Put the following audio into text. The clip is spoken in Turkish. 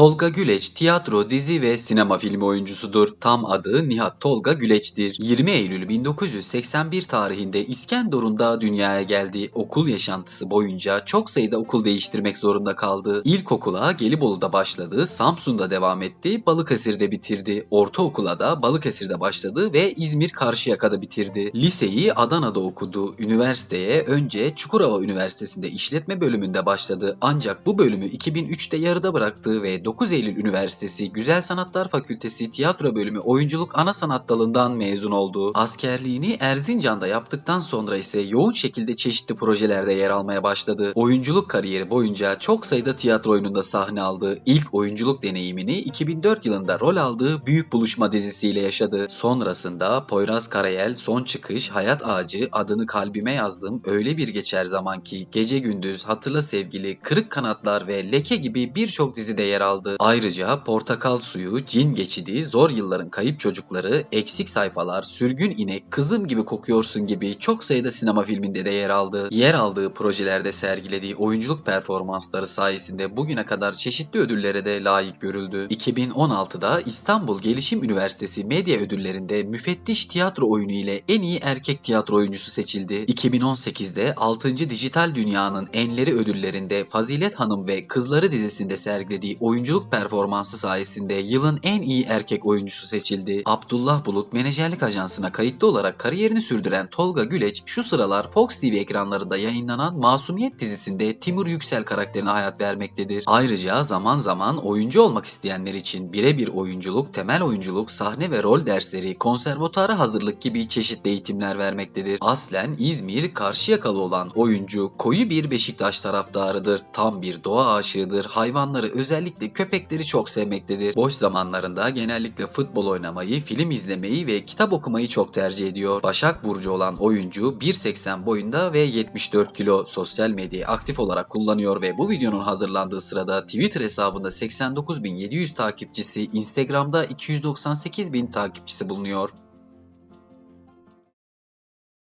Tolga Güleç tiyatro, dizi ve sinema filmi oyuncusudur. Tam adı Nihat Tolga Güleç'tir. 20 Eylül 1981 tarihinde İskenderun'da dünyaya geldi. Okul yaşantısı boyunca çok sayıda okul değiştirmek zorunda kaldı. İlkokula Gelibolu'da başladı, Samsun'da devam etti, Balıkesir'de bitirdi. Ortaokula da Balıkesir'de başladı ve İzmir Karşıyaka'da bitirdi. Liseyi Adana'da okudu. Üniversiteye önce Çukurova Üniversitesi'nde işletme bölümünde başladı. Ancak bu bölümü 2003'te yarıda bıraktı ve 9 Eylül Üniversitesi Güzel Sanatlar Fakültesi Tiyatro Bölümü Oyunculuk Ana Sanat Dalı'ndan mezun oldu. Askerliğini Erzincan'da yaptıktan sonra ise yoğun şekilde çeşitli projelerde yer almaya başladı. Oyunculuk kariyeri boyunca çok sayıda tiyatro oyununda sahne aldı. İlk oyunculuk deneyimini 2004 yılında rol aldığı Büyük Buluşma dizisiyle yaşadı. Sonrasında Poyraz Karayel, Son Çıkış, Hayat Ağacı, Adını Kalbime Yazdım, Öyle Bir Geçer Zaman Ki, Gece Gündüz, Hatırla Sevgili, Kırık Kanatlar ve Leke gibi birçok dizide yer aldı. Ayrıca Portakal Suyu, Cin Geçidi, Zor Yılların Kayıp Çocukları, Eksik Sayfalar, Sürgün İnek, Kızım Gibi Kokuyorsun gibi çok sayıda sinema filminde de yer aldı. Yer aldığı projelerde sergilediği oyunculuk performansları sayesinde bugüne kadar çeşitli ödüllere de layık görüldü. 2016'da İstanbul Gelişim Üniversitesi Medya Ödülleri'nde müfettiş tiyatro oyunu ile en iyi erkek tiyatro oyuncusu seçildi. 2018'de 6. Dijital Dünya'nın Enleri ödüllerinde Fazilet Hanım ve Kızları dizisinde sergilediği oyunculuk performansı sayesinde yılın en iyi erkek oyuncusu seçildi. Abdullah Bulut menajerlik ajansına kayıtlı olarak kariyerini sürdüren Tolga Güleç şu sıralar Fox TV ekranlarında yayınlanan Masumiyet dizisinde Timur Yüksel karakterine hayat vermektedir. Ayrıca zaman zaman oyuncu olmak isteyenler için birebir oyunculuk, temel oyunculuk, sahne ve rol dersleri, konservatuara hazırlık gibi çeşitli eğitimler vermektedir. Aslen İzmir, Karşıyakalı olan oyuncu koyu bir Beşiktaş taraftarıdır. Tam bir doğa aşığıdır. Hayvanları özellikle köpekleri çok sevmektedir. Boş zamanlarında genellikle futbol oynamayı, film izlemeyi ve kitap okumayı çok tercih ediyor. Başak Burcu olan oyuncu 1.80 boyunda ve 74 kilo sosyal medyayı aktif olarak kullanıyor ve bu videonun hazırlandığı sırada Twitter hesabında 89.700 takipçisi, Instagram'da 298.000 takipçisi bulunuyor.